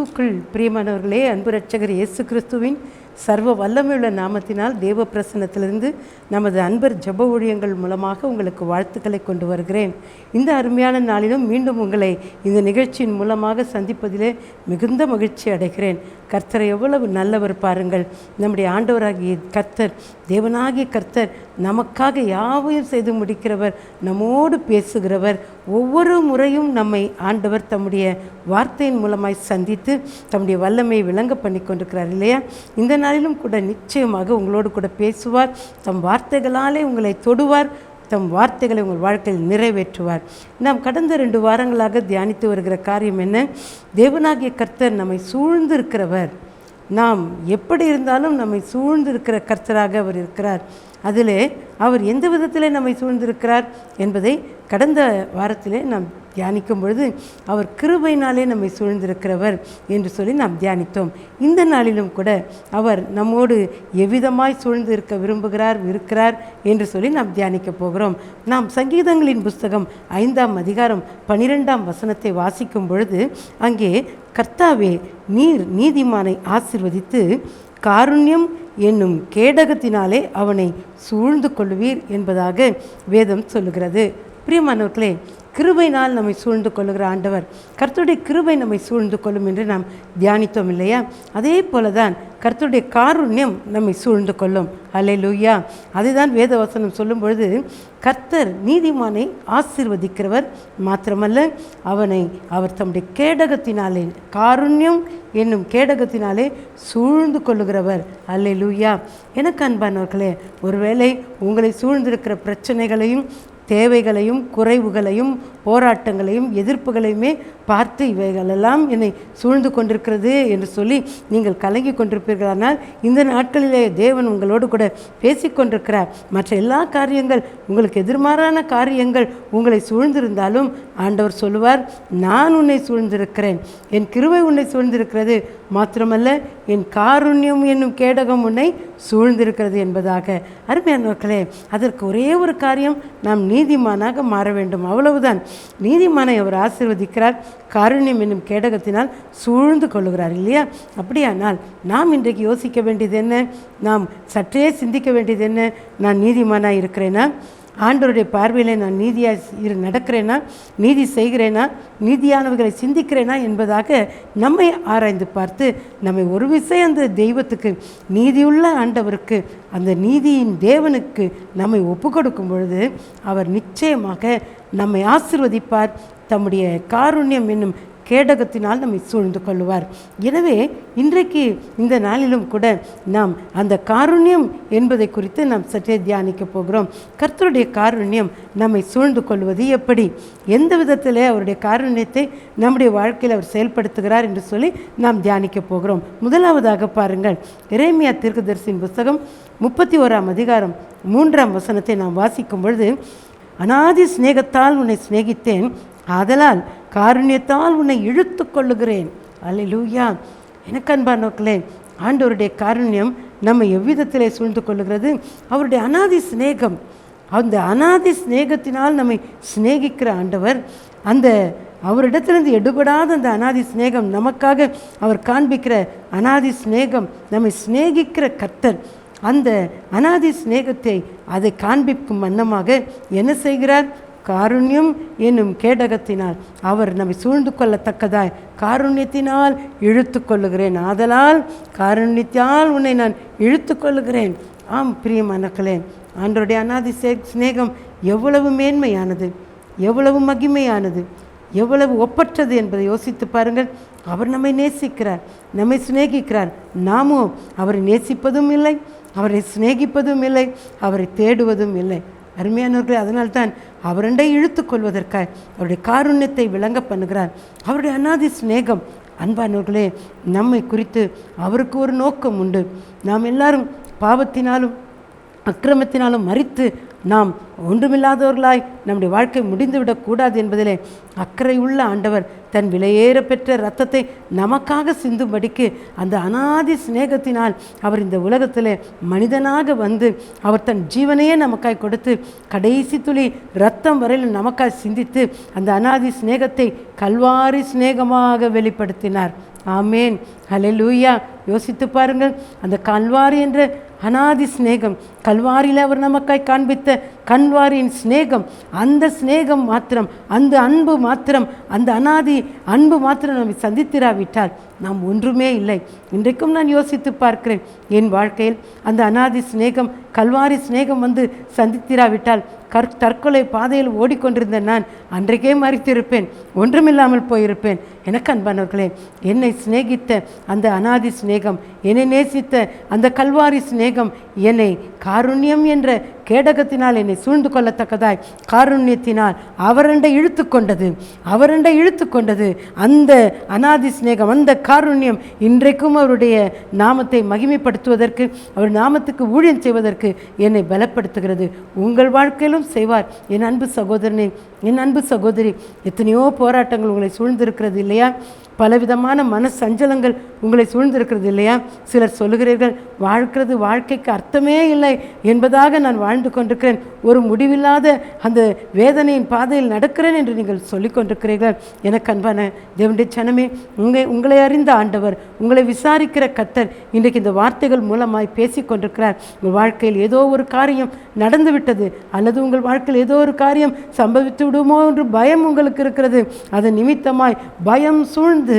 கிறிஸ்துவுக்குள் பிரியமானவர்களே அன்பு ரட்சகர் இயேசு கிறிஸ்துவின் சர்வ வல்லமையுள்ள நாமத்தினால் தேவ பிரசனத்திலிருந்து நமது அன்பர் ஜெப ஊழியங்கள் மூலமாக உங்களுக்கு வாழ்த்துக்களை கொண்டு வருகிறேன். இந்த அருமையான நாளிலும் மீண்டும் உங்களை இந்த நிகழ்ச்சியின் மூலமாக சந்திப்பதிலே மிகுந்த மகிழ்ச்சி அடைகிறேன். கர்த்தர் எவ்வளவு நல்லவர் பாருங்கள். நம்முடைய ஆண்டவராகிய கர்த்தர் தேவனாகிய கர்த்தர் நமக்காக யாவையும் செய்து முடிக்கிறவர் நம்மோடு பேசுகிறவர் ஒவ்வொரு முறையும் நம்மை ஆண்டவர் தம்முடைய வார்த்தையின் மூலமாய் சந்தித்து தம்முடைய வல்லமையை விளங்க பண்ணி கொண்டிருக்கிறார் இல்லையா? இந்த நாளிலும் கூட நிச்சயமாக உங்களோடு கூட பேசுவார் தம் வார்த்தைகளாலே உங்களை தொடுவார் தம் வார்த்தைகளை உங்கள் வாழ்க்கையில் நிறைவேற்றுவார். நாம் கடந்த ரெண்டு வாரங்களாக தியானித்து வருகிற காரியம் என்ன? தேவனாகிய கர்த்தர் நம்மை சூழ்ந்திருக்கிறவர். நாம் எப்படி இருந்தாலும் நம்மை சூழ்ந்து இருக்கிற கர்த்தராக அவர் இருக்கிறார். அதிலே அவர் எந்த விதத்திலே நம்மை சூழ்ந்திருக்கிறார் என்பதை கடந்த வாரத்திலே நாம் தியானிக்கும் பொழுது அவர் கிருபையினாலே நம்மை சூழ்ந்திருக்கிறவர் என்று சொல்லி நாம் தியானித்தோம். இந்த நாளிலும் கூட அவர் நம்மோடு எவ்விதமாய் சூழ்ந்து இருக்க விரும்புகிறார் இருக்கிறார் என்று சொல்லி நாம் தியானிக்கப் போகிறோம். நாம் சங்கீதங்களின் புஸ்தகம் ஐந்தாம் அதிகாரம் பனிரெண்டாம் வசனத்தை வாசிக்கும் பொழுது அங்கே கர்த்தாவே நீர் நீதிமானை ஆசிர்வதித்து காருண்யம் என்னும் கேடகத்தினாலே அவனை சூழ்ந்து கொள்வீர் என்பதாக வேதம் சொல்லுகிறது. பிரியமானவர்களே கிருபைனால் நம்மை சூழ்ந்து கொள்ளுகிற ஆண்டவர் கர்த்தருடைய கிருபை நம்மை சூழ்ந்து கொள்ளும் என்று நாம் தியானித்தோம் இல்லையா? அதே போல தான் கர்த்தருடைய காருண்யம் நம்மை சூழ்ந்து கொள்ளும். அல்லே லூயா அதுதான் வேதவசனம் சொல்லும் பொழுது கர்த்தர் நீதிமானை ஆசிர்வதிக்கிறவர் மாத்திரமல்ல அவனை அவர் தம்முடைய கேடகத்தினாலே காருண்யம் என்னும் கேடகத்தினாலே சூழ்ந்து கொள்ளுகிறவர். அல்லே லூயா எனக்கு அன்பானவர்களே ஒருவேளை உங்களை சூழ்ந்திருக்கிற பிரச்சனைகளையும் தேவைகளையும் குறைவுகளையும் போராட்டங்களையும் எதிர்ப்புகளையுமே பார்த்து இவைகளெல்லாம் என்னை சூழ்ந்து கொண்டிருக்கிறது என்று சொல்லி நீங்கள் கலங்கி கொண்டிருப்பீர்களானால் இந்த நாட்களிலே தேவன் உங்களோடு கூட பேசிக்கொண்டிருக்கிறார் மற்ற எல்லா காரியங்கள் உங்களுக்கு எதிர்மாறான காரியங்கள் உங்களை சூழ்ந்திருந்தாலும் ஆண்டவர் சொல்லுவார் நான் உன்னை சூழ்ந்திருக்கிறேன். என் கிருவை உன்னை சூழ்ந்திருக்கிறது. மாத்திரமல்ல என் காருண்யம் என்னும் கேடகம் உன்னை சூழ்ந்திருக்கிறது என்பதாக. அருமையான மக்களே அதற்கு ஒரே ஒரு காரியம் நாம் நீதிமானாக மாற வேண்டும். அவ்வளவுதான். நீதிமானை அவர் ஆசிர்வதிக்கிறார் காருண்யம் என்னும் கேடகத்தினால் சூழ்ந்து கொள்ளுகிறார் இல்லையா? அப்படியானால் நாம் இன்றைக்கு யோசிக்க வேண்டியது என்ன? நாம் சற்றே சிந்திக்க வேண்டியது என்ன? நான் நீதிமானாக இருக்கிறேனா? ஆண்டவருடைய பார்வையில் நான் நீதியாக இரு நடக்கிறேனா? நீதி செய்கிறேனா? நீதியானவர்களை சிந்திக்கிறேனா? என்பதாக நம்மை ஆராய்ந்து பார்த்து நம்மை ஒரு விஷயம் அந்த தெய்வத்துக்கு நீதியுள்ள ஆண்டவருக்கு அந்த நீதியின் தேவனுக்கு நம்மை ஒப்பு கொடுக்கும் பொழுது அவர் நிச்சயமாக நம்மை ஆசிர்வதிப்பார். தம்முடைய காருண்யம் என்னும் கேடகத்தினால் நம்மை சூழ்ந்து கொள்வார் எனவே இன்றைக்கு இந்த நாளிலும் கூட நாம் அந்த காருண்யம் என்பதை குறித்து நாம் சற்றே தியானிக்க போகிறோம். கர்த்தருடைய காருண்யம் நம்மை சூழ்ந்து கொள்வது எப்படி? எந்த விதத்தில் அவருடைய காருண்யத்தை நம்முடைய வாழ்க்கையில் அவர் செயல்படுத்துகிறார் என்று சொல்லி நாம் தியானிக்க போகிறோம். முதலாவதாக பாருங்கள் இறைமையா தீர்க்கதரிசியின் புஸ்தகம் முப்பத்தி ஓராம் அதிகாரம் மூன்றாம் வசனத்தை நாம் வாசிக்கும் பொழுது அனாதி சிநேகத்தால் உன்னை சிநேகித்தேன். ஆதலால் காருண்யத்தால் உன்னை இழுத்து கொள்ளுகிறேன். அல்லூயா எனக்கு அன்பானோக்களே ஆண்டவருடைய காருண்யம் நம்ம எவ்விதத்திலே சூழ்ந்து கொள்ளுகிறது? அவருடைய அனாதி சிநேகம். அந்த அனாதி சிநேகத்தினால் நம்மை சிநேகிக்கிற ஆண்டவர் அந்த அவரிடத்திலிருந்து எடுபடாத அந்த அனாதி சிநேகம் நமக்காக அவர் காண்பிக்கிற அனாதி சிநேகம் நம்மை சிநேகிக்கிற கர்த்தர் அந்த அனாதி சிநேகத்தை அதை காண்பிக்கும் வண்ணமாக என்ன செய்கிறார்? காருண்யம் என்னும் கேடகத்தினால் அவர் நம்மை சூழ்ந்து கொள்ளத்தக்கதாய் காருண்யத்தினால் இழுத்து கொள்ளுகிறேன். ஆதலால் காருண்யத்தால் உன்னை நான் இழுத்து கொள்ளுகிறேன். ஆம் பிரியமானக்களே ஆண்டருடைய அனாதி சே சிநேகம் எவ்வளவு மேன்மையானது எவ்வளவு மகிமையானது எவ்வளவு ஒப்பற்றது என்பதை யோசித்து பாருங்கள். அவர் நம்மை நேசிக்கிறார் நம்மை சிநேகிக்கிறார். நாமும் அவரை நேசிப்பதும் இல்லை அவரை சிநேகிப்பதும் இல்லை அவரை தேடுவதும் இல்லை. அருமையானவர்களே அதனால்தான் அவரண்டை இழுத்து கொள்வதற்காக அவருடைய காருண்யத்தை விளங்க பண்ணுகிறார். அவருடைய அனாதி சிநேகம் அன்பானவர்களே நம்மை குறித்து அவருக்கு ஒரு நோக்கம் உண்டு. நாம் எல்லாரும் பாவத்தினாலும் அக்கிரமத்தினாலும் மறித்து நாம் ஒன்றுமில்லாதவர்களாய் நம்முடைய வாழ்க்கை முடிந்துவிடக்கூடாது என்பதிலே அக்கறையுள்ள ஆண்டவர் தன் விலையேற பெற்ற இரத்தத்தை நமக்காக சிந்தும்படிக்கு அந்த அனாதி சிநேகத்தினால் அவர் இந்த உலகத்தில் மனிதனாக வந்து அவர் தன் ஜீவனையே நமக்காய் கொடுத்து கடைசி துளி ரத்தம் வரையில் நமக்காய் சிந்தித்து அந்த அனாதி சிநேகத்தை கல்வாரி சிநேகமாக வெளிப்படுத்தினார். ஆமேன். ஹலெலூயா யோசித்து பாருங்கள். அந்த கல்வாரி என்ற அனாதி சிநேகம் கல்வாரியில் அவர் நமக்காய் காண்பித்த கண்வாரியின் சிநேகம் அந்த சிநேகம் மாத்திரம் அந்த அன்பு மாத்திரம் அந்த அனாதி அன்பு மாத்திரம் நம்மை சந்தித்திராவிட்டால் நாம் ஒன்றுமே இல்லை. இன்றைக்கும் நான் யோசித்து பார்க்கிறேன் என் வாழ்க்கையில் அந்த அனாதி சிநேகம் கல்வாரி சிநேகம் வந்து சந்தித்திராவிட்டால் கற் தற்கொலை பாதையில் ஓடிக்கொண்டிருந்த நான் அன்றைக்கே மறித்திருப்பேன் ஒன்றுமில்லாமல் போயிருப்பேன். எனக்கு அன்பானவர்களே என்னை சிநேகித்த அந்த அனாதி சிநேகம் என்னை நேசித்த அந்த கல்வாரி சிநேகம் என்னை காருண்யம் என்ற கேடகத்தினால் என்னை சூழ்ந்து கொள்ளத்தக்கதாய். காருண்யத்தினால் அவரண்டை இழுத்து கொண்டது. அவரண்டை இழுத்து கொண்டது. அந்த அனாதி சிநேகம் அந்த காருண்யம் இன்றைக்கும் அவருடைய நாமத்தை மகிமைப்படுத்துவதற்கு அவர் நாமத்துக்கு ஊழியம் செய்வதற்கு என்னை பலப்படுத்துகிறது. உங்கள் வாழ்க்கையிலும் செய்வார். என் அன்பு சகோதரனே என் அன்பு சகோதரி எத்தனையோ போராட்டங்கள் உங்களை சூழ்ந்திருக்கிறது இல்லையா? பலவிதமான மன சஞ்சலங்கள் உங்களை சூழ்ந்திருக்கிறது இல்லையா? சிலர் சொல்லுகிறீர்கள் வாழ்க்கிறது வாழ்க்கைக்கு அர்த்தமே இல்லை என்பதாக நான் வாழ்ந்து கொண்டிருக்கிறேன். ஒரு முடிவில்லாத அந்த வேதனையின் பாதையில் நடக்கிறேன் என்று நீங்கள் சொல்லிக் கொண்டிருக்கிறீர்கள். எனக்கு அன்பான தேவனுடைய சனமே உங்களை உங்களை அறிந்த ஆண்டவர் உங்களை விசாரிக்கிற கத்தர் இன்றைக்கு இந்த வார்த்தைகள் மூலமாய் பேசி கொண்டிருக்கிறார். உங்கள் வாழ்க்கையில் ஏதோ ஒரு காரியம் நடந்துவிட்டது அல்லது உங்கள் வாழ்க்கையில் ஏதோ ஒரு காரியம் சம்பவித்து விடுமோ என்று பயம் உங்களுக்கு இருக்கிறது. அதன் நிமித்தமாய் பயம் சூழ்ந்து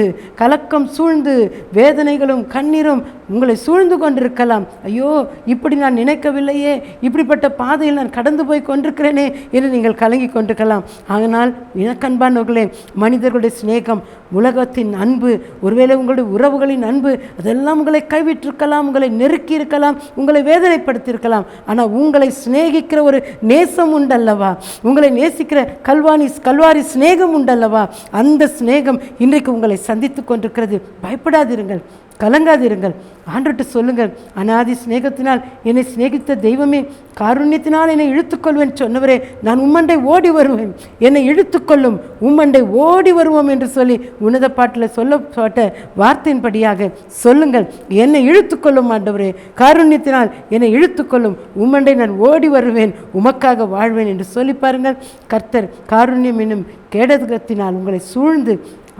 கலக்கம் சூழ்ந்து வேதனைகளும் கண்ணீரும் உங்களை சூழ்ந்து கொண்டிருக்கலாம். ஐயோ இப்படி நான் நினைக்கவில்லையே இப்படிப்பட்ட பாதையில் நான் கடந்து போய் கொண்டிருக்கிறேனே என்று நீங்கள் கலங்கி கொண்டிருக்கலாம். ஆனால் இனக்கண்பானவர்களே மனிதர்களுடைய சிநேகம் உலகத்தின் அன்பு ஒருவேளை உங்களுடைய உறவுகளின் அன்பு அதெல்லாம் உங்களை கைவிட்டிருக்கலாம் உங்களை நெருக்கி இருக்கலாம் உங்களை வேதனைப்படுத்தியிருக்கலாம். ஆனால் உங்களை சிநேகிக்கிற ஒரு நேசம் உண்டல்லவா? உங்களை நேசிக்கிற கல்வாணி கல்வாரி சிநேகம் உண்டல்லவா? அந்த சிநேகம் இன்றைக்கு உங்களை சந்தித்து கொண்டிருக்கிறது. பயப்படாதிருங்கள். கலங்காதிருங்கள். ஆண்டுட்டு சொல்லுங்கள். அனாதி சிநேகத்தினால் என்னை சிநேகித்த தெய்வமே காருண்யத்தினால் என்னை இழுத்துக்கொள்வேன் சொன்னவரே நான் உம்மண்டை ஓடி வருவேன். என்னை இழுத்துக்கொள்ளும் உம்மண்டை ஓடி வருவோம் என்று சொல்லி உன்னத பாட்டில் சொல்லப்பட்ட வார்த்தையின்படியாக சொல்லுங்கள். என்னை இழுத்துக்கொள்ளும் ஆண்டவரே காருண்யத்தினால் என்னை இழுத்துக்கொள்ளும் உம்மண்டை நான் ஓடி வருவேன். உமக்காக வாழ்வேன் என்று சொல்லி பாருங்கள். கர்த்தர் காருண்யம் என்னும் கேடகத்தினால் உங்களை சூழ்ந்து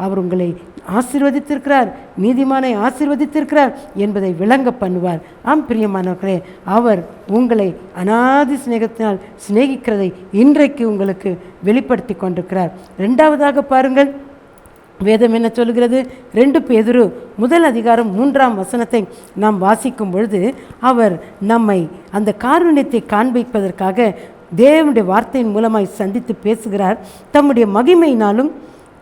அவர் உங்களை ஆசிர்வதித்திருக்கிறார் நீதிமானை ஆசிர்வதித்திருக்கிறார் என்பதை விளங்க பண்ணுவார். ஆம் பிரியமானவர்களே அவர் உங்களை அனாதி சிநேகத்தினால் சிநேகிக்கிறதை இன்றைக்கு உங்களுக்கு வெளிப்படுத்தி கொண்டிருக்கிறார். ரெண்டாவதாக பாருங்கள் வேதம் என்ன சொல்கிறது ரெண்டு பேதுரு முதல் அதிகாரம் மூன்றாம் வசனத்தை நாம் வாசிக்கும் பொழுது அவர் நம்மை அந்த காரணியத்தை காண்பிப்பதற்காக தேவனுடைய வார்த்தையின் மூலமாய் சந்தித்து பேசுகிறார். தம்முடைய மகிமையினாலும்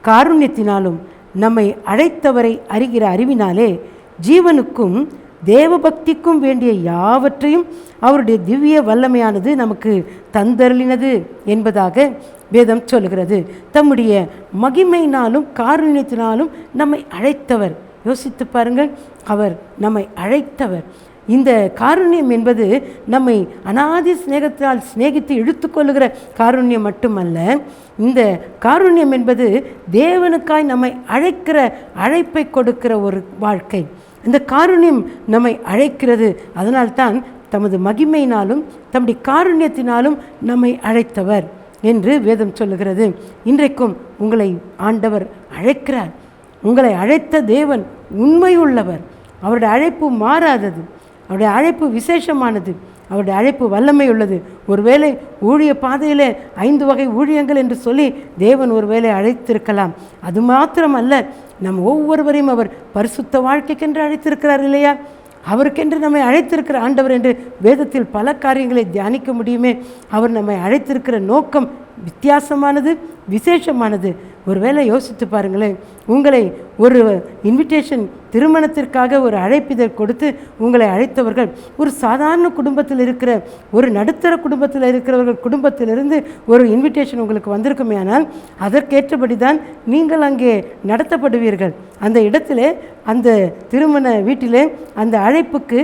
காருண்யத்தினாலும் நம்மை அழைத்தவரை அறிகிற அறிவினாலே ஜீவனுக்கும் தேவபக்திக்கும் வேண்டிய யாவற்றையும் அவருடைய திவ்ய வல்லமையானது நமக்கு தந்தருளினது என்பதாக வேதம் சொல்கிறது தம்முடைய மகிமையினாலும் காருண்யத்தினாலும் நம்மை அழைத்தவர். யோசித்து பாருங்கள் அவர் நம்மை அழைத்தவர். இந்த காருண்யம் என்பது நம்மை அனாதி சிநேகத்தினால் சிநேகித்து இழுத்துக்கொள்ளுகிற காருண்யம் மட்டுமல்ல இந்த காருண்யம் என்பது தேவனுக்காய் நம்மை அழைக்கிற அழைப்பை கொடுக்கிற ஒரு வாழ்க்கை. இந்த காருண்யம் நம்மை அழைக்கிறது அதனால்தான் தமது மகிமையினாலும் தம்முடைய காருண்யத்தினாலும் நம்மை அழைத்தவர் என்று வேதம் சொல்லுகிறது. இன்றைக்கும் உங்களை ஆண்டவர் அழைக்கிறார். உங்களை அழைத்த தேவன் உண்மையுள்ளவர். அவருடைய அழைப்பு மாறாதது. அவருடைய அழைப்பு விசேஷமானது. அவருடைய அழைப்பு வல்லமை உள்ளது ஒருவேளை ஊழிய பாதையில் ஐந்து வகை ஊழியங்கள் என்று சொல்லி தேவன் ஒருவேளை அழைத்திருக்கலாம். அது மாத்திரமல்ல நம் ஒவ்வொருவரையும் அவர் பரிசுத்த வாழ்க்கைக்கென்று அழைத்திருக்கிறார் இல்லையா? அவருக்கென்று நம்மை அழைத்திருக்கிற ஆண்டவர் என்று வேதத்தில் பல காரியங்களை தியானிக்க முடியுமே. அவர் நம்மை அழைத்திருக்கிற நோக்கம் வித்தியாசமானது விசேஷமானது. ஒருவேளை யோசித்து பாருங்களேன் உங்களை ஒரு இன்விடேஷன் திருமணத்திற்காக ஒரு அழைப்பிதழ் கொடுத்து உங்களை அழைத்தவர்கள் ஒரு சாதாரண குடும்பத்தில் இருக்கிற ஒரு நடுத்தர குடும்பத்தில் இருக்கிறவர்கள் குடும்பத்திலிருந்து ஒரு இன்விடேஷன் உங்களுக்கு வந்திருக்குமே ஆனால் அதற்கேற்றபடி தான் நீங்கள் அங்கே நடத்தப்படுவீர்கள். அந்த இடத்திலே அந்த திருமண வீட்டிலே அந்த அழைப்புக்கு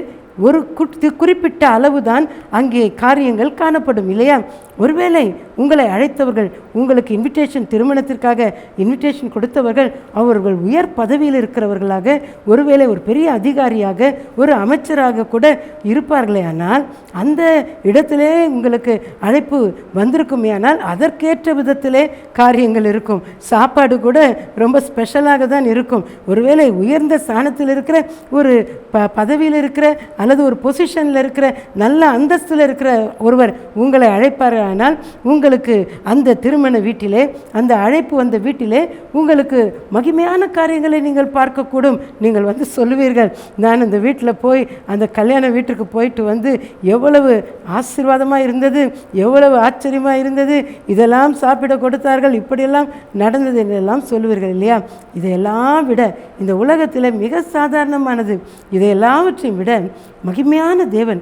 ஒரு குட்டி குறிப்பிட்ட அளவுதான் அங்கே காரியங்கள் காணப்படும் இல்லையா? ஒருவேளை உங்களை அழைத்தவர்கள் உங்களுக்கு இன்விடேஷன் திருமணத்திற்காக இன்விடேஷன் கொடுத்தவர்கள் அவர்கள் உயர் பதவியில் இருக்கிறவர்களாக ஒருவேளை ஒரு பெரிய அதிகாரியாக ஒரு அமைச்சராக கூட இருப்பார்களே ஆனால் அந்த இடத்திலே உங்களுக்கு அழைப்பு வந்திருக்குமே ஆனால் அதற்கேற்ற விதத்திலே காரியங்கள் இருக்கும். சாப்பாடு கூட ரொம்ப ஸ்பெஷலாக தான் இருக்கும். ஒருவேளை உயர்ந்த ஸ்தானத்தில் இருக்கிற ஒரு ப பதவியில் இருக்கிற அல்லது ஒரு பொசிஷனில் இருக்கிற நல்ல அந்தஸ்தில் இருக்கிற ஒருவர் உங்களை அழைப்பார் ஆனால் உங்களுக்கு அந்த திருமண வீட்டிலே அந்த அழைப்பு வந்த வீட்டிலே உங்களுக்கு மகிமையான காரியங்களை நீங்கள் பார்க்கக்கூடும். நீங்கள் வந்து சொல்லுவீர்கள் நான் அந்த வீட்டில் போய் அந்த கல்யாண வீட்டுக்கு போயிட்டு வந்து எவ்வளவு ஆசீர்வாதமாக இருந்தது எவ்வளவு ஆச்சரியமாக இருந்தது இதெல்லாம் சாப்பிட கொடுத்தார்கள் இப்படியெல்லாம் நடந்தது என்றெல்லாம் சொல்லுவீர்கள் இல்லையா? இதையெல்லாம் விட இந்த உலகத்தில் மிக சாதாரணமானது இதை எல்லாவற்றையும் விட மகிமையான தேவன்.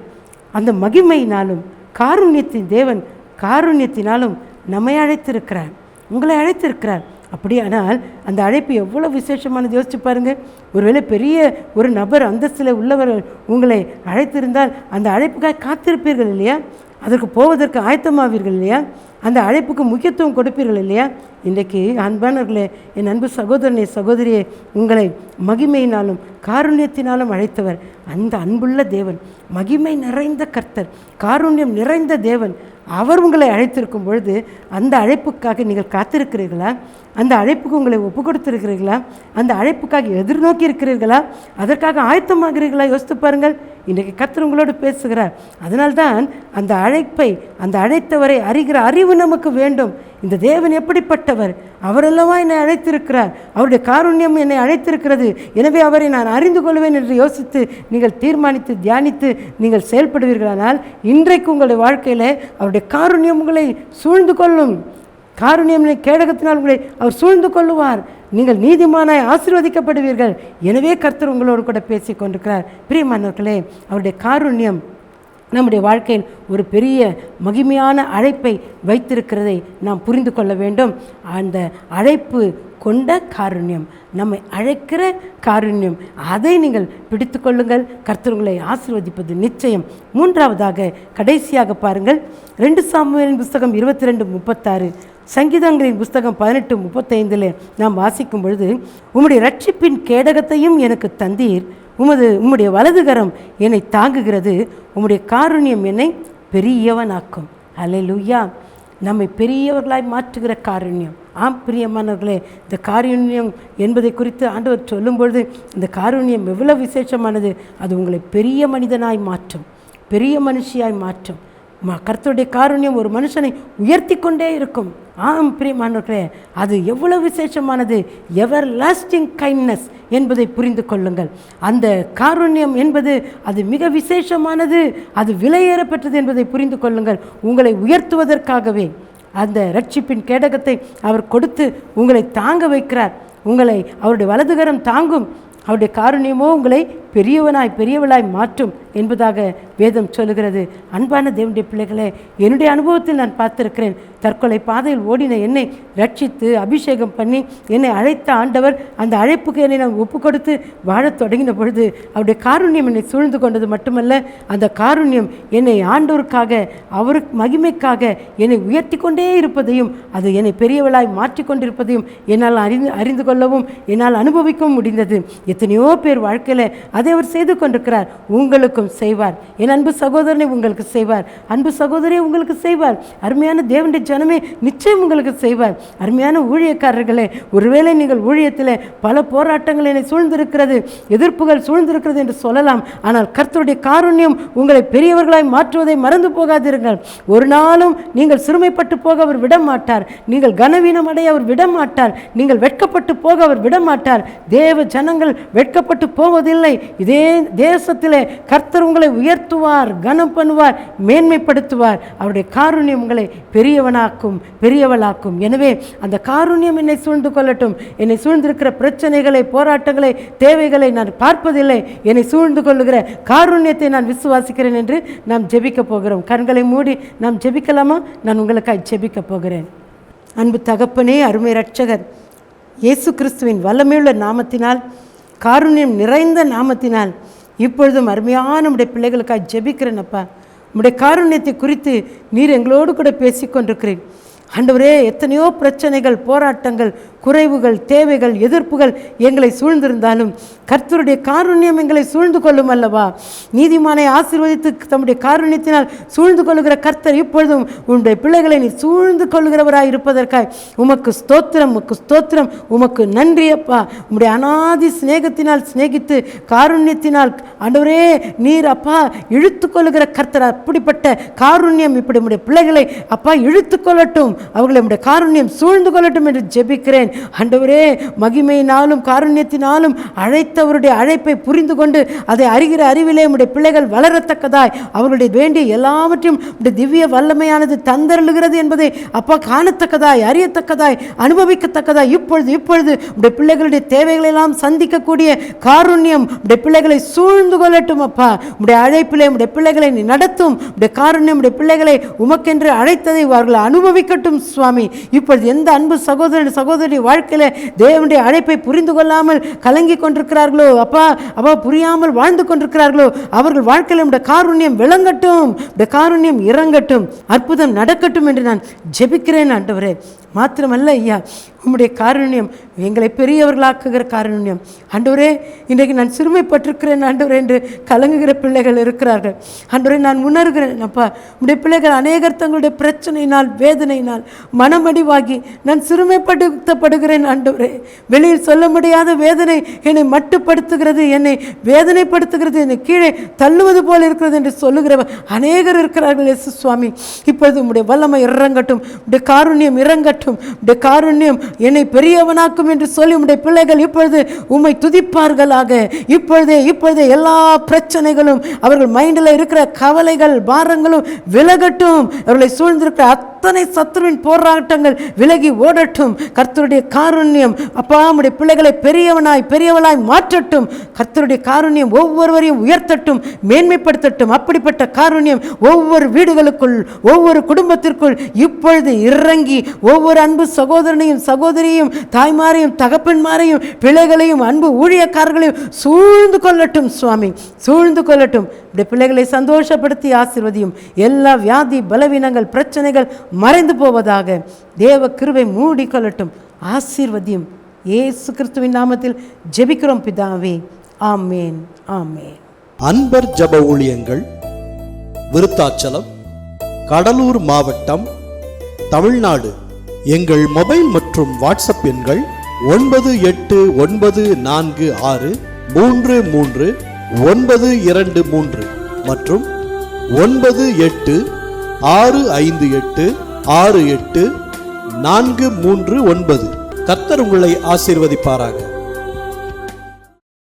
அந்த மகிமையினாலும் காருண்யத்தின் தேவன் காருண்யத்தினாலும் நம்மை அழைத்திருக்கிறார். உங்களை அழைத்திருக்கிறார். அப்படியானால் அந்த அழைப்பு எவ்வளோ விசேஷமானது? யோசிச்சு பாருங்கள் ஒருவேளை பெரிய ஒரு நபர் அந்தஸ்தில் உள்ளவர்கள் உங்களை அழைத்திருந்தால் அந்த அழைப்புக்காக காத்திருப்பீர்கள் இல்லையா? அதற்கு போவதற்கு ஆயத்தமாவீர்கள் இல்லையா? அந்த அழைப்புக்கு முக்கியத்துவம் கொடுப்பீர்கள் இல்லையா? இன்றைக்கு அன்பானவர்களே என் அன்பு சகோதரனே சகோதரியே உங்களை மகிமையினாலும் காருண்யத்தினாலும் அழைத்தவர் அந்த அன்புள்ள தேவன். மகிமை நிறைந்த கர்த்தர் காருண்யம் நிறைந்த தேவன். அவர் உங்களை அழைத்திருக்கும் பொழுது அந்த அழைப்புக்காக நீங்கள் காத்திருக்கிறீர்களா? அந்த அழைப்புக்கு உங்களை ஒப்பு கொடுத்திருக்கிறீர்களா அந்த அழைப்புக்காக எதிர்நோக்கி இருக்கிறீர்களா? அதற்காக ஆயத்தமாகிறீர்களா? யோசித்து பாருங்கள். இன்றைக்கு கர்த்தர் உங்களோடு பேசுகிறார். அதனால்தான் அந்த அழைப்பை அந்த அழைத்தவரை அறிகிற அறிவு நமக்கு வேண்டும். இந்த தேவன் எப்படிப்பட்டவர்? அவரெல்லவா என்னை அழைத்திருக்கிறார். அவருடைய காருண்யம் என்னை அழைத்திருக்கிறது. எனவே அவரை நான் அறிந்து கொள்வேன் என்று யோசித்து நீங்கள் தீர்மானித்து தியானித்து நீங்கள் செயல்படுவீர்களானால் இன்றைக்கு உங்களுடைய வாழ்க்கையில் அவருடைய காருண்யம் உங்களை சூழ்ந்து கொள்ளும். காருண்யம் கேடகத்தினால் உங்களை அவர் சூழ்ந்து கொள்ளுவார். நீங்கள் நீதிமானாய் ஆசீர்வதிக்கப்படுவீர்கள். எனவே கர்த்தர் உங்களோடு கூட பேசிக் கொண்டிருக்கிறார் பிரியமானவர்களே அவருடைய காருண்யம் நம்முடைய வாழ்க்கையில் ஒரு பெரிய மகிமையான அழைப்பை வைத்திருக்கிறதை நாம் புரிந்து கொள்ள வேண்டும். அந்த அழைப்பு கொண்ட காருண்யம் நம்மை அழைக்கிற காருண்யம் அதை நீங்கள் பிடித்து கொள்ளுங்கள். கர்த்தர்களை ஆசிர்வதிப்பது ஆசீர்வதிப்பது நிச்சயம். மூன்றாவதாக கடைசியாக பாருங்கள். ரெண்டு சாமுவேலின் புஸ்தகம் இருபத்தி ரெண்டு முப்பத்தாறு. சங்கீதங்களின் புஸ்தகம் பதினெட்டு முப்பத்தைந்தில் நாம் வாசிக்கும் பொழுது உம்முடைய ரட்சிப்பின் கேடகத்தையும் எனக்கு தந்தீர். உமது உம்முடைய வலதுகரம் என்னை தாங்குகிறது. உம்முடைய காருண்யம் என்னை பெரியவனாக்கும். அல்லேலூயா. நம்மை பெரியவர்களாய் மாற்றுகிற காருண்யம். ஆம் பிரியமானவர்களே இந்த காருண்யம் என்பதை குறித்து ஆண்டவர் சொல்லும்பொழுது இந்த காருண்யம் எவ்வளவு விசேஷமானது. அது உங்களை பெரிய மனிதனாய் மாற்றும். பெரிய மனுஷியாய் மாற்றும். ம கர்த்தருடைய காருண்யம் ஒரு மனுஷனை உயர்த்தி கொண்டே இருக்கும். ஆம் பிரியமானவர்களே அது எவ்வளவு விசேஷமானது. எவர் லாஸ்டிங் கைண்ட்னஸ் என்பதை புரிந்து கொள்ளுங்கள். அந்த காருண்யம் என்பது அது மிக விசேஷமானது அது விலையேறப்பட்டது என்பதை புரிந்து கொள்ளுங்கள். உங்களை உயர்த்துவதற்காகவே அந்த ரட்சிப்பின் கேடகத்தை அவர் கொடுத்து உங்களை தாங்க வைக்கிறார். உங்களை அவருடைய வலதுகரம் தாங்கும். அவருடைய காருண்யமோ உங்களை பெரியவனாய் பெரியவளாய் மாற்றும் என்பதாக வேதம் சொல்லுகிறது. அன்பான தேவனுடைய பிள்ளைகளே என்னுடைய அனுபவத்தில் நான் பார்த்திருக்கிறேன். தற்கொலை பாதையில் ஓடின என்னை ரட்சித்து அபிஷேகம் பண்ணி என்னை அழைத்த ஆண்டவர் அந்த அழைப்புக்கு என்னை நான் ஒப்பு கொடுத்து வாழத் தொடங்கின பொழுது அவருடைய காருண்யம் என்னை சூழ்ந்து கொண்டது மட்டுமல்ல அந்த காருண்யம் என்னை ஆண்டோருக்காக அவருக்கு மகிமைக்காக என்னை உயர்த்தி கொண்டே இருப்பதையும் அது என்னை பெரியவளாய் மாற்றிக்கொண்டிருப்பதையும் என்னால் அறிந்து அறிந்து கொள்ளவும் என்னால் அனுபவிக்கவும் முடிந்தது. எத்தனையோ பேர் வாழ்க்கையில் அதை அவர் செய்து கொண்டிருக்கிறார். உங்களுக்கும் செய்வார். என் அன்பு சகோதரனை உங்களுக்கு செய்வார். அன்பு சகோதரியை உங்களுக்கு செய்வார். அருமையான தேவனுடைய ஜனமே நிச்சயம் உங்களுக்கு செய்வார். அருமையான ஊழியக்காரர்களே ஒருவேளை நீங்கள் ஊழியத்தில் பல போராட்டங்கள் என்னை சூழ்ந்திருக்கிறது எதிர்ப்புகள் சூழ்ந்திருக்கிறது என்று சொல்லலாம். ஆனால் கர்த்தருடைய காருண்யம் உங்களை பெரியவர்களாய் மாற்றுவதை மறந்து போகாதீர்கள். ஒரு நாளும் நீங்கள் சிறுமைப்பட்டு போக அவர் விட மாட்டார் நீங்கள் கனவீனம் அடைய அவர் விட மாட்டார் நீங்கள் வெட்கப்பட்டு போக அவர் விட மாட்டார் தேவ ஜனங்கள் வெட்கப்பட்டு போவதில்லை. இதே தேசத்தில் கர்த்தர் உங்களை உயர்த்துவார் கனம் பண்ணுவார் மேன்மைப்படுத்துவார். அவருடைய காருண்யம் உங்களை பெரியவனாக்கும் பெரியவளாக்கும். எனவே அந்த காருண்யம் என்னை சூழ்ந்து கொள்ளட்டும். என்னை சூழ்ந்திருக்கிற பிரச்சனைகளை போராட்டங்களை தேவைகளை நான் பார்ப்பதில்லை. என்னை சூழ்ந்து கொள்ளுகிற காருண்யத்தை நான் விசுவாசிக்கிறேன் என்று நாம் ஜெபிக்க போகிறோம். கண்களை மூடி நாம் ஜெபிக்கலாமா? நான் உங்களுக்காக ஜெபிக்க போகிறேன். அன்பு தகப்பனே அருமை ரட்சகர் இயேசு கிறிஸ்துவின் வல்லமையுள்ள நாமத்தினால் காருண்யம் நிறைந்த நாமத்தினால் இப்பொழுதும் அருமையான நம்முடைய பிள்ளைகளுக்காக ஜெபிக்கிறேனப்பா நம்முடைய காருண்யத்தை குறித்து நீர் எங்களோடு கூட பேசிக்கொண்டிருக்கிறேன் ஆண்டவரே எத்தனையோ பிரச்சனைகள் போராட்டங்கள் குறைவுகள் தேவைகள் எதிர்ப்புகள் எங்களை சூழ்ந்திருந்தாலும் கர்த்தருடைய காருண்யம் எங்களை சூழ்ந்து கொள்ளும் அல்லவா? நீதிமானை ஆசீர்வதித்து தம்முடைய காருண்யத்தினால் சூழ்ந்து கொள்ளுகிற கர்த்தர் இப்பொழுதும் உன்னுடைய பிள்ளைகளை நீ சூழ்ந்து கொள்ளுகிறவராய் இருப்பதற்காய் உமக்கு ஸ்தோத்திரம் உமக்கு ஸ்தோத்திரம் உமக்கு நன்றி அப்பா. உம்முடைய அனாதி சிநேகத்தினால் சிநேகித்து காருண்யத்தினால் ஆண்டவரே நீர் அப்பா இழுத்து கொள்ளுகிற கர்த்தர் அப்படிப்பட்ட காருண்யம் இப்படி உம்முடைய பிள்ளைகளை அப்பா இழுத்து கொள்ளட்டும். அவர்களை நம்முடைய காருண்யம் சூழ்ந்து கொள்ளட்டும் என்று ஜெபிக்கிறேன். ஆண்டவரே மகிமையினாலும் காருண்யத்தினாலும் அழைத்தவருடைய அழைப்பை புரிந்து கொண்டு அதை அறிகிற அறிவிலே நம்முடைய பிள்ளைகள் வளரத்தக்கதாய் அவர்களுடைய வேண்டிய எல்லாவற்றையும் நம்முடைய திவ்ய வல்லமையானது தந்தருளுகிறது என்பதை அப்பா காணத்தக்கதாய் அறியத்தக்கதாய் அனுபவிக்கத்தக்கதாய் இப்பொழுது இப்பொழுது நம்முடைய பிள்ளைகளுடைய தேவைகளை எல்லாம் சந்திக்கக்கூடிய காருண்யம் உடைய பிள்ளைகளை சூழ்ந்து கொள்ளட்டும் அப்பா. உடைய அழைப்பிலே உம்முடைய பிள்ளைகளை நீ நடத்தும் உம்முடைய காருண்யம் உம்முடைய பிள்ளைகளை உமக்கென்று அழைத்ததை அவர்கள் அனுபவிக்கட்டும். சுவாமி. இப்பொழுது எந்த அன்பு சகோதரன் சகோதரி வாழ்க்கையில் தேவனுடைய அழைப்பை புரிந்து கொள்ளாமல் கலங்கி கொண்டிருக்கிறார்களோ? அப்பா அப்பா புரியாமல் வாழ்ந்து கொண்டிருக்கிறார்களோ? அவர்கள் வாழ்க்கையில் நம்முடைய காருண்யம் விளங்கட்டும். இந்த காருண்யம் இறங்கட்டும். அற்புதம் நடக்கட்டும் என்று நான் ஜெபிக்கிறேன் ஆண்டவரே. மாத்திரமல்ல ஐயா. உம்முடைய காரணியம் எங்களை பெரியவர்களாக்குகிற காரணியம். ஆண்டவரே இன்றைக்கு நான் சிறுமைப்பட்டிருக்கிறேன் ஆண்டவரே என்று கலங்குகிற பிள்ளைகள் இருக்கிறார்கள். ஆண்டவரே நான் உணர்கிறேன் அப்பா. உடைய பிள்ளைகள் அநேகர் தங்களுடைய பிரச்சனையினால் வேதனையினால் மனமடிவாகி நான் சிறுமைப்படுத்தப்படுகிறேன் ஆண்டவரே. வெளியில் சொல்ல முடியாத வேதனை என்னை மட்டுப்படுத்துகிறது என்னை வேதனைப்படுத்துகிறது என்னை கீழே தள்ளுவது போல் இருக்கிறது என்று சொல்லுகிறவர் அநேகர் இருக்கிறார்கள் இயேசு சுவாமி. இப்பொழுது உம்முடைய வல்லமை இறங்கட்டும் உடைய காருண்யம் இறங்கட்டும். உடைய காருண்யம் என்னை பெரியவனாக்கும் என்று சொல்லி உடைய பிள்ளைகள் இப்பொழுது உம்மை துதிப்பார்களாக. இப்பொழுதே இப்பொழுதே எல்லா பிரச்சனைகளும் அவர்கள் மைண்டில் இருக்கிற கவலைகள் பாரங்களும் விலகட்டும். அவர்களை சூழ்ந்திருக்கிற அத்தனை சத்துருவின் போராட்டங்கள் விலகி ஓடட்டும். கர்த்தருடைய காருண்யம் அப்பா உடைய பிள்ளைகளை பெரியவனாய் பெரியவளாய் மாற்றட்டும். கர்த்தருடைய காருண்யம் ஒவ்வொருவரையும் உயர்த்தட்டும் மேன்மைப்படுத்தட்டும். அப்படிப்பட்ட காருண்யம் ஒவ்வொரு வீடுகளுக்குள் ஒவ்வொரு குடும்பத்திற்குள் இப்பொழுது இறங்கி ஒவ்வொரு ஒவ்வொரு அன்பு சகோதரனையும் சகோதரியையும் தாய்மாரையும் தகப்பன்மாரையும் பிள்ளைகளையும் அன்பு ஊழியக்காரர்களையும் சூழ்ந்து கொள்ளட்டும் சுவாமி. சூழ்ந்து கொள்ளட்டும். இப்படி பிள்ளைகளை சந்தோஷப்படுத்தி ஆசிர்வதியும். எல்லா வியாதி பலவீனங்கள் பிரச்சனைகள் மறைந்து போவதாக தேவ கிருவை மூடி கொள்ளட்டும். ஆசீர்வதியும். ஏசு கிறிஸ்துவின் நாமத்தில் ஜெபிக்கிறோம் பிதாவே. ஆமேன். ஆமேன். அன்பர் ஜப ஊழியங்கள் விருத்தாச்சலம் கடலூர் மாவட்டம் தமிழ்நாடு. எங்கள் மொபைல் மற்றும் வாட்ஸ்அப் எண்கள் ஒன்பது எட்டு ஒன்பது நான்கு ஆறு மூன்று மூன்று ஒன்பது இரண்டு மூன்று மற்றும் ஒன்பது எட்டு ஆறு ஐந்து எட்டு ஆறு எட்டு நான்கு மூன்று ஒன்பது. கர்த்தர் உங்களை ஆசீர்வதிப்பாராக.